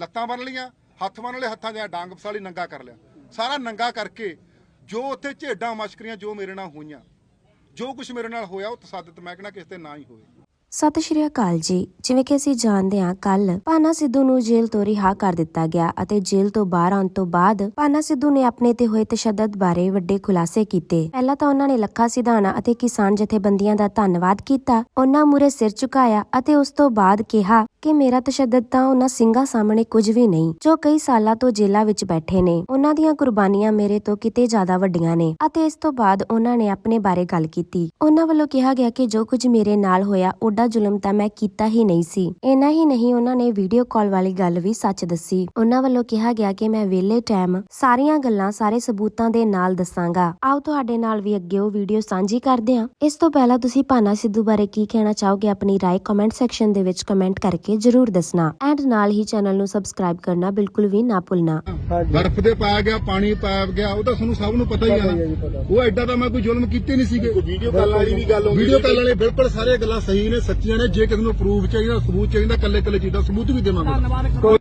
ਲੱਤਾਂ ਬੰਨ ਲੀਆਂ ਹੱਥ ਬੰਨ ਲਏ, ਹੱਥਾਂ 'ਚ ਡਾਂਗ ਫਸਾਲੀ ਨੰਗਾ ਕਰ ਲਿਆ। ਸਾਰਾ ਨੰਗਾ ਕਰਕੇ ਜੋ ਉੱਥੇ ਝੇਡਾਂ ਮਸ਼ਕਰੀਆਂ ਜੋ ਮੇਰੇ ਨਾਲ ਹੋਈਆਂ, ਜੋ ਕੁਝ ਮੇਰੇ ਨਾਲ ਹੋਇਆ, ਉਹ ਤਸੱਦਤ ਮੈਂ ਕਹਿਣਾ ਕਿਸੇ ਤੇ ਨਾ ਹੀ ਹੋਵੇ ਸਤਿ ਸ਼੍ਰੀ ਅਕਾਲ ਜੀ। ਜਿਵੇਂ ਕਿ ਅਸੀਂ ਜਾਣਦੇ ਹਾਂ ਕੱਲ ਪਾਨਾ ਸਿੱਧੂ ਨੂੰ ਜੇਲ੍ਹ ਤੋਂ ਰਿਹਾ ਕਰ ਦਿੱਤਾ ਗਿਆ ਅਤੇ ਜੇਲ੍ਹ ਤੋਂ ਬਾਹਰ ਆਉਣ ਤੋਂ ਬਾਅਦ ਪਾਨਾ ਸਿੱਧੂ ਨੇ ਆਪਣੇ ਤੇ ਹੋਏ ਤਸ਼ੱਦਦ ਬਾਰੇ ਵੱਡੇ ਖੁਲਾਸੇ ਕੀਤੇ। ਪਹਿਲਾਂ ਤਾਂ ਉਹਨਾਂ ਨੇ ਲੱਖਾ ਸਿਧਾਣਾ ਅਤੇ ਕਿਸਾਨ ਜਥੇਬੰਦੀਆਂ ਦਾ ਧੰਨਵਾਦ ਕੀਤਾ, ਉਹਨਾਂ ਮੂਰੇ ਸਿਰ ਝੁਕਾਇਆ ਅਤੇ ਉਸ ਤੋਂ ਬਾਅਦ ਕਿਹਾ ਕਿ ਮੇਰਾ ਤਸ਼ੱਦਦ ਤਾਂ ਉਹਨਾਂ ਸਿੰਘਾਂ ਸਾਹਮਣੇ ਕੁਝ ਵੀ ਨਹੀਂ, ਜੋ ਕਈ ਸਾਲਾਂ ਤੋਂ ਜੇਲ੍ਹਾਂ ਵਿੱਚ ਬੈਠੇ ਨੇ। ਉਹਨਾਂ ਦੀਆਂ ਕੁਰਬਾਨੀਆਂ ਮੇਰੇ ਤੋਂ ਕਿਤੇ ਜ਼ਿਆਦਾ ਵੱਡੀਆਂ ਨੇ ਅਤੇ ਇਸ ਤੋਂ ਬਾਅਦ ਉਹਨਾਂ ਨੇ ਆਪਣੇ ਬਾਰੇ ਗੱਲ ਕੀਤੀ। ਉਹਨਾਂ ਵੱਲੋਂ ਕਿਹਾ ਗਿਆ ਕਿ ਜੋ ਕੁਝ ਮੇਰੇ ਨਾਲ ਹੋਇਆ, ਓਡਾ ਜ਼ੁਲਮ ਤਾਂ ਮੈਂ ਕੀਤਾ ਹੀ ਨਹੀਂ ਸੀ। ਇੰਨਾ ਹੀ ਨਹੀਂ, ਉਹਨਾਂ ਨੇ ਵੀਡੀਓ ਕਾਲ ਵਾਲੀ ਗੱਲ ਵੀ ਸੱਚ ਦੱਸੀ। ਉਹਨਾਂ ਵੱਲੋਂ ਕਿਹਾ ਗਿਆ ਕਿ ਮੈਂ ਵਿਹਲੇ ਟਾਈਮ ਸਾਰੀਆਂ ਗੱਲਾਂ ਸਾਰੇ ਸਬੂਤਾਂ ਦੇ ਨਾਲ ਦੱਸਾਂਗਾ। ਆਓ ਤੁਹਾਡੇ ਨਾਲ ਵੀ ਅੱਗੇ ਉਹ ਵੀਡੀਓ ਸਾਂਝੀ ਕਰਦੇ ਹਾਂ। ਇਸ ਤੋਂ ਪਹਿਲਾਂ ਤੁਸੀਂ ਭਾਨਾ ਸਿੱਧੂ ਬਾਰੇ ਕੀ ਕਹਿਣਾ ਚਾਹੋਗੇ? ਆਪਣੀ ਰਾਏ ਕਮੈਂਟ ਸੈਕਸ਼ਨ ਦੇ ਵਿੱਚ ਕਮੈਂਟ ਕਰਕੇ ਜਰੂਰ ਦੱਸਣਾ। ਐਂਡ ਨਾਲ ਹੀ ਚੈਨਲ ਨੂੰ ਸਬਸਕ੍ਰਾਈਬ ਕਰਨਾ ਬਿਲਕੁਲ ਵੀ ਨਾ ਭੁੱਲਣਾ। ਹਾਂਜੀ। ਬਰਫ਼ ਦੇ ਪਾਇਆ ਗਿਆ ਪਾਣੀ ਪਾਇਆ ਗਿਆ ਉਹ ਤਾਂ ਤੁਹਾਨੂੰ ਸਭ ਨੂੰ ਪਤਾ ਹੀ ਆ ਹੀ ਨਾ। ਉਹ ਐਡਾ ਤਾਂ ਮੈਂ ਕੋਈ ਜ਼ੁਲਮ ਕੀਤੇ ਨਹੀਂ ਸੀਗੇ। ਵੀਡੀਓ ਕਾਲ ਵਾਲੀ ਵੀ ਗੱਲ ਹੋ ਗਈ ਵੀਡੀਓ ਕਾਲ ਵਾਲੇ ਬਿਲਕੁਲ ਸਾਰੇ ਗੱਲਾਂ ਸਹੀ ਨੇ ਸੱਚੀਆਂ ਨੇ। ਜੇ ਕਿਸੇ ਨੂੰ ਪ੍ਰੂਫ ਚਾਹੀਦਾ ਸਬੂਤ ਚਾਹੀਦਾ ਕੱਲੇ ਕੱਲੇ ਚੀਜ਼ ਦਾ ਸਬੂਤ ਵੀ ਦੇਵਾਂਗੇ।